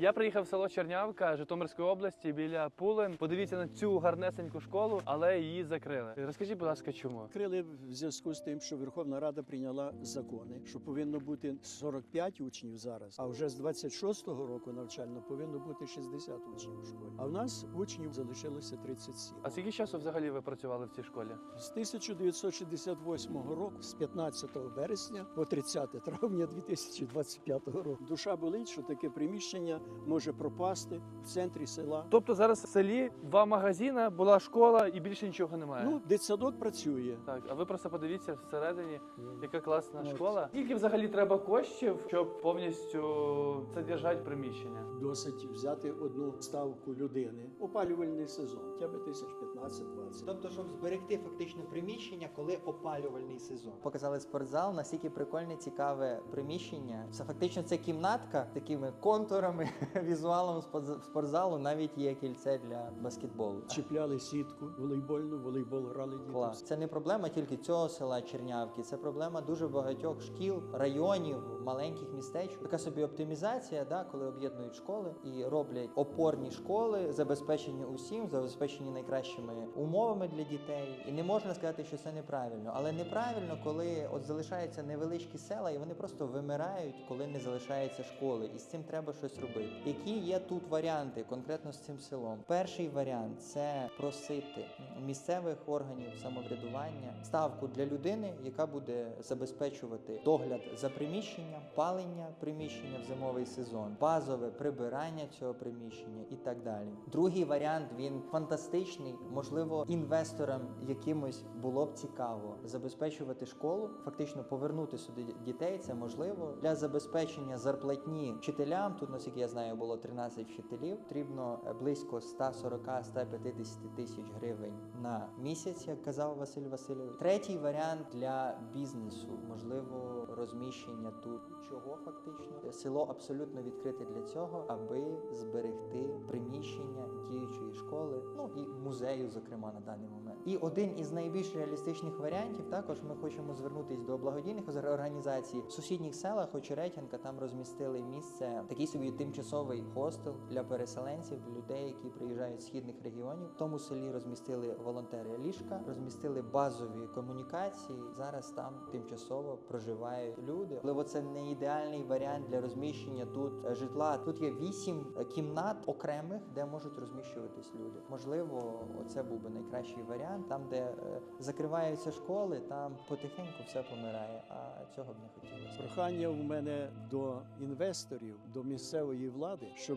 Я приїхав в село Чернявка Житомирської області біля Пулин. Подивіться на цю гарнесеньку школу, але її закрили. Розкажіть, будь ласка, чому? Крили в зв'язку з тим, що Верховна Рада прийняла закони, що повинно бути 45 учнів зараз, а вже з 26-го року навчально повинно бути 60 учнів у школі. А в нас учнів залишилося 37. А скільки часу взагалі ви працювали в цій школі? З 1968 року, з 15 вересня по 30 травня 2025 року, душа болить, що таке приміщення може пропасти в центрі села. Тобто зараз в селі два магазини, була школа і більше нічого немає. Ну, дитсадок працює. Так, а ви просто подивіться всередині, Ну, яка класна От. школа. Скільки взагалі треба коштів, щоб повністю содержати приміщення? Досить взяти одну ставку людини. Опалювальний сезон, хоча б тисяч 15-20. Тобто, щоб зберегти фактично приміщення, коли опалювальний сезон. Показали спортзал, настільки прикольне, цікаве приміщення. Це фактично це кімнатка з такими контурами, візуалом спортз- спортзалу. Навіть є кільце для баскетболу. Чіпляли сітку волейбольну, волейбол грали діти. Клас. Це не проблема тільки цього села Чернявки, це проблема дуже багатьох шкіл, районів, маленьких містечок. Така собі оптимізація, да, коли об'єднують школи і роблять опорні школи, забезпечені усім, забезпечені найкращими умовами для дітей. І не можна сказати, що це неправильно. Але неправильно, коли от залишаються невеличкі села, і вони просто вимирають, коли не залишається школи. І з цим треба щось робити. Які є тут варіанти конкретно з цим селом? Перший варіант це просити місцевих органів самоврядування ставку для людини, яка буде забезпечувати догляд за приміщенням, палення приміщення в зимовий сезон, базове прибирання цього приміщення і так далі. Другий варіант він фантастичний. Можливо, інвесторам якимось було б цікаво забезпечувати школу, фактично повернути сюди дітей. Це можливо для забезпечення зарплатні вчителям. Тут, наскільки я знаю, було 13 вчителів. Потрібно е, близько 140-150 тисяч гривень на місяць, як казав Василь Васильович. Третій варіант для бізнесу, можливо, розміщення тут. Чого фактично село абсолютно відкрите для цього, аби зберегти приміщення діючої школи, ну і музею, зокрема, на даний момент. І один із найбільш реалістичних варіантів також ми хочемо звернутися до благодійних організацій в сусідніх селах Очеретянка. Там розмістили місце такий собі тимчасовий хостел для переселенців, людей, які приїжджають з східних регіонів. В тому селі розмістили волонтери ліжка, розмістили базові комунікації. Зараз там тимчасово проживають люди. Можливо, це не ідеальний варіант для розміщення тут е, житла. Тут є вісім кімнат окремих, де можуть розміщуватись люди. Можливо, це був би найкращий варіант. Там, де е, закриваються школи, там потихеньку все помирає. А цього б не хотілося. Прохання у мене до інвесторів, до місцевої влади, щоб